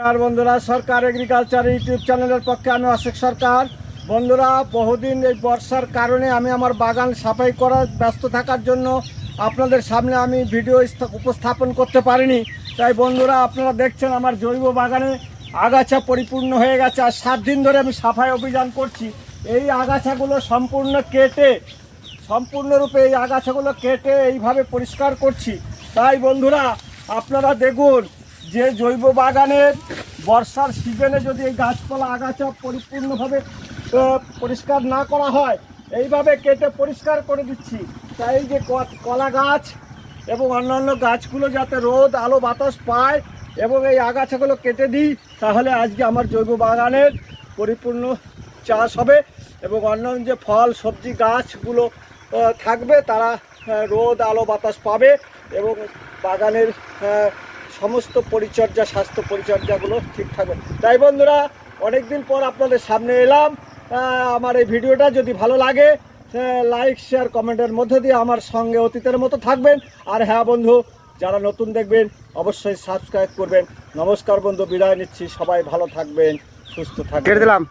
নমস্কার বন্ধুরা, সরকার agriculture YouTube চ্যানেলের পক্ষে আমি অশোক সরকার। বন্ধুরা, বহুদিন এই বর্ষার কারণে আমি আমার বাগান সাফাই করার ব্যস্ত থাকার জন্য আপনাদের সামনে আমি ভিডিও উপস্থাপন করতে পারিনি। তাই বন্ধুরা, আপনারা দেখছেন আমার জৈব বাগানে আগাছা পরিপূর্ণ হয়ে গেছে। আর সাত দিন ধরে আমি সাফাই অভিযান করছি। এই আগাছাগুলো সম্পূর্ণ কেটে, সম্পূর্ণরূপে এই আগাছাগুলো কেটে এইভাবে পরিষ্কার করছি। তাই বন্ধুরা, আপনারা দেখুন যে জৈব বাগানের বর্ষার সিজনে যদি এই গাছপালা আগাছা পরিপূর্ণভাবে পরিষ্কার না করা হয়, এইভাবে কেটে পরিষ্কার করে দিচ্ছি। তাই যে কলা গাছ এবং অন্যান্য গাছগুলো যাতে রোদ, আলো, বাতাস পায় এবং এই আগাছাগুলো কেটে দিই, তাহলে আজকে আমার জৈব বাগানের পরিপূর্ণ চাষ হবে এবং অন্যান্য যে ফল, সবজি, গাছগুলো থাকবে, তারা রোদ, আলো, বাতাস পাবে এবং বাগানের সমস্ত পরিচর্যা, স্বাস্থ্য পরিচর্যাগুলো ঠিক থাকবে তাই বন্ধুরা অনেক দিন পর আপনাদের সামনে এলাম। আমার এই ভিডিওটা যদি ভালো লাগে লাইক, শেয়ার, কমেন্টের মধ্যে দিয়ে আমার সঙ্গে অতীতের মতো থাকবেন। আর হ্যাঁ বন্ধু, যারা নতুন দেখবেন, অবশ্যই সাবস্ক্রাইব করবেন। নমস্কার বন্ধু, বিদায় নিচ্ছি। সবাই ভালো থাকবেন, সুস্থ থাকবেন। দিলাম।